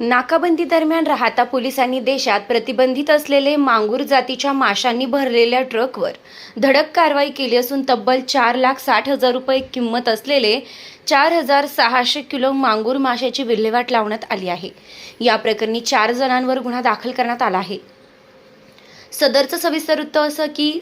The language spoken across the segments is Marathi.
नाकाबंदी दरम्यान राहता पोलिसांनी देशात प्रतिबंधित असलेले मांगूर जातीच्या माशांनी भरलेल्या ट्रकवर धडक कारवाई केली असून तब्बल चार लाख साठ हजार रुपये किंमत असलेले चार हजार सहाशे किलो मांगूर माशाची विल्हेवाट लावण्यात आली आहे. या प्रकरणी चार जणांवर गुन्हा दाखल करण्यात आला आहे. सदरचं सविस्तर वृत्त असं की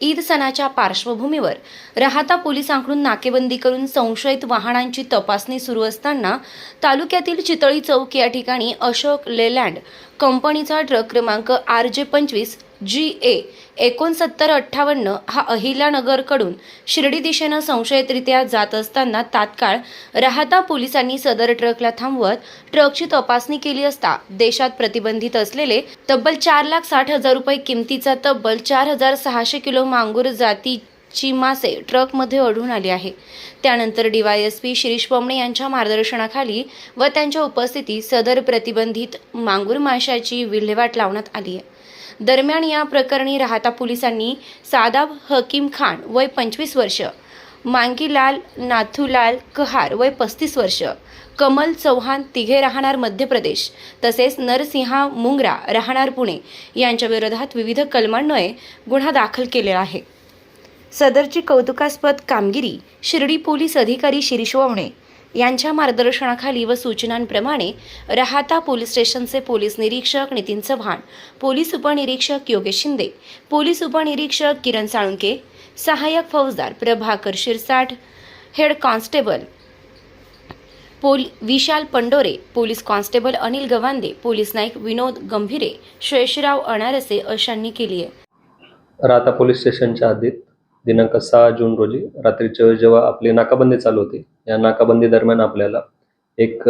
ईद सणाच्या पार्श्वभूमीवर राहता पोलिसांकडून नाकेबंदी करून संशयित वाहनांची तपासणी सुरू असताना तालुक्यातील चितळी चौक या ठिकाणी अशोक लेलँड कंपनीचा ट्रक क्रमांक आर जे पंचवीस जी ए एकोणसत्तर अठ्ठावन्न हा अहिल्यानगरकडून शिर्डी दिशेनं संशयितरित्या जात असताना तात्काळ राहता पोलिसांनी सदर ट्रकला थांबवत ट्रकची तपासणी केली असता देशात प्रतिबंधित असलेले तब्बल चार लाख साठ हजार रुपये किमतीचा तब्बल चार हजार सहाशे किलो मांगूर ची मासे ट्रकमध्ये आढळून आली आहे. त्यानंतर डीवायएसपी शिरीष पमणे यांच्या मार्गदर्शनाखाली व त्यांच्या उपस्थितीत सदर प्रतिबंधित मांगूर माशाची विल्हेवाट लावण्यात आली आहे. दरम्यान या प्रकरणी राहता पोलिसांनी सादाब हकीम खान वय पंचवीस वर्ष मांगीलाल नाथूलाल कहार वय पस्तीस वर्ष कमल चौहान तिघे राहणार मध्य प्रदेश तसेच नरसिंहा मुंगरा राहणार पुणे यांच्या विरोधात विविध कलमांन्वये गुन्हा दाखल केलेला आहे. सदरची कौतुकास्पद कामगिरी शिर्डी पोलीस अधिकारी शिरीष वावणे यांच्या मार्गदर्शनाखाली व सूचनांप्रमाणे राहाता पोलीस स्टेशनचे पोलीस निरीक्षक नितीन चव्हाण पोलीस उपनिरीक्षक योगेश शिंदे पोलीस उपनिरीक्षक किरण साळुंके सहाय्यक फौजदार Prabhakar Shirsath head constable pole Vishal Pandore police constable Anil Gawande police Naik Vinod Gambhire Shesharao Anarse अशांनी केली आहे. राहता पोलीस स्टेशनच्या हद्दीत दिनांक सहा जून रोजी रात्रीच्या वेळी जेव्हा आपली नाकाबंदी चालू होती या नाकाबंदी दरम्यान आपल्याला एक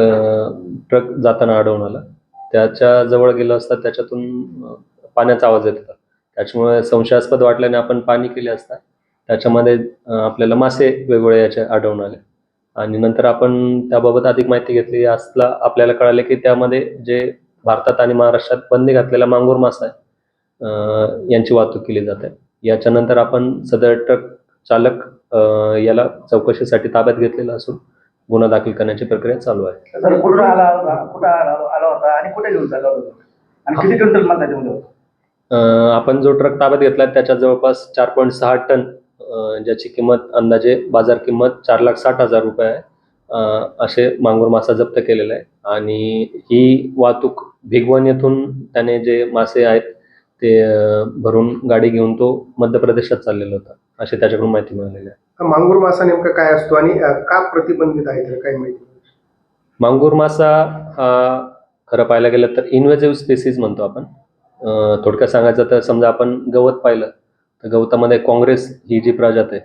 ट्रक जाताना आढळून आला. त्याच्याजवळ गेलं असता त्याच्यातून पाण्याचा आवाज येत होता. त्याच्यामुळे संशयास्पद वाटल्याने आपण पाणी केले असता त्याच्यामध्ये आपल्याला मासे वेगवेगळे याचे आढळून आले. आणि नंतर आपण त्याबाबत अधिक माहिती घेतली असला आपल्याला कळाले की त्यामध्ये जे भारतात आणि महाराष्ट्रात बंदी घातलेला मांगूर मासा आहे यांची वाहतूक केली जाते. याच्यानंतर आपण सदर ट्रक चालक याला चौकशीसाठी ताब्यात घेतलेला असून गुन्हा दाखल करण्याची प्रक्रिया चालू आहे. सर कुठून आला होता? कुठं आला आला होता आणि कुठे घेऊन चालला होता? आणि किती क्विंटल माल त्याच्यामध्ये? होता? अ, आपण जो ट्रक ताब्यात घेतला त्याच्या जवळपास चार पॉईंट सहा टन अ, ज्याची किंमत अंदाजे बाजार किंमत चार लाख साठ हजार रुपये आहे. अ, असे मांगूर मासा जप्त केलेला आहे. आणि ही वाहतूक भिगवण येथून त्याने जे मासे आहेत ते भरून गाडी घेऊन तो मध्य प्रदेशात चाललेला होता. अशी त्याच्याकडून माहिती मिळालेली आहे. मांगूर मासा नेमका काय असतो आणि अ, का प्रतिबंधित आहे तर काय माहिती मांगूर मासा हा खरं पाहायला गेलं तर इन्व्हेजिव्ह स्पेसिस म्हणतो आपण. अं, थोडक्यात सांगायचं तर समजा आपण गवत पाहिलं तर गवतामध्ये काँग्रेस ही जी प्रजात आहे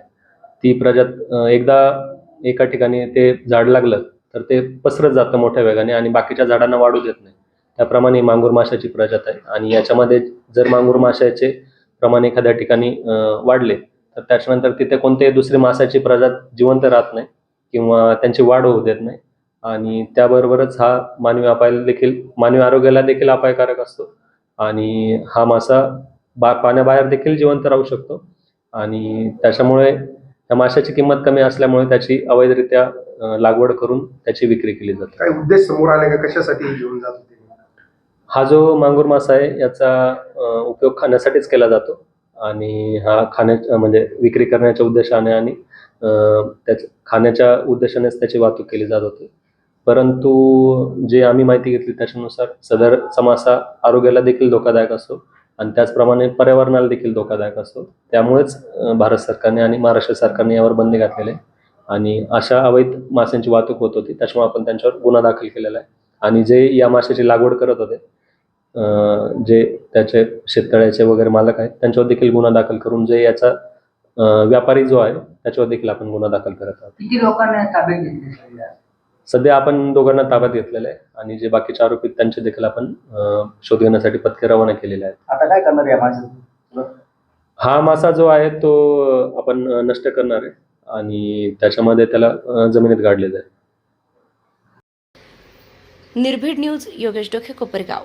ती प्रजात अं, एकदा एका ठिकाणी ते झाड लागलं तर ते पसरत जातं मोठ्या वेगाने आणि बाकीच्या झाडांना वाढू देत नाही. त्याप्रमाणे मांगूर माशाची प्रजात आहे. आणि याच्यामध्ये जर मांगूर माशाचे प्रमाण एखाद्या ठिकाणी वाढले तर त्याच्यानंतर तिथे कोणत्याही दुसरी माशाची प्रजात जिवंत राहत नाही किंवा त्यांची वाढ होऊ देत नाही. आणि त्याबरोबरच हा मानवी अपायाला देखील मानवी आरोग्याला देखील अपायकारक असतो. आणि हा मासा बा पाण्याबाहेर देखील जिवंत राहू शकतो. आणि त्याच्यामुळे त्या माशाची किंमत कमी असल्यामुळे त्याची अवैधरित्या लागवड करून त्याची विक्री केली जाते. काय उद्देश समोर आले का? कशासाठी घेऊन जात हा जो मांगूर मासा आहे याचा उपयोग खाण्यासाठीच केला जातो. आणि हा खाण्या म्हणजे विक्री करण्याच्या उद्देशाने आणि त्याच खाण्याच्या उद्देशानेच त्याची वाहतूक केली जात होती. परंतु जे आम्ही माहिती घेतली त्याच्यानुसार सदरचा मासा आरोग्याला देखील धोकादायक असतो आणि त्याचप्रमाणे पर्यावरणाला देखील धोकादायक असतो. त्यामुळेच भारत सरकारने आणि महाराष्ट्र सरकारने यावर बंदी घातलेले आणि अशा अवैध माशांची वाहतूक होत होती त्याच्यामुळे आपण त्यांच्यावर गुन्हा दाखल केलेला आहे. आणि जे या माशाची लागवड करत होते जे त्याचे शेततळ्याचे वगैरे मालक आहेत त्यांच्यावर देखील गुन्हा दाखल करून जे याचा व्यापारी जो आहे त्याच्यावर देखील आपण गुन्हा दाखल करत आहोत. किती लोकांना ताब्यात घेतले? सध्या आपण दोघांना ताब्यात घेतलेलं आहे आणि जे बाकीचे आरोपी आहेत, त्यांचे देखील आपण अं, शोध घेण्यासाठी पथके रवाना केलेले आहेत. आता काय करणार या माणसाचं? हा मासा जो आहे तो अं, आपण अं, नष्ट करणार आहे आणि त्याच्यामध्ये त्याला अं, जमिनीत गाडले जाईल. निर्भीड न्यूज योगेश डोखे कोपरगाव.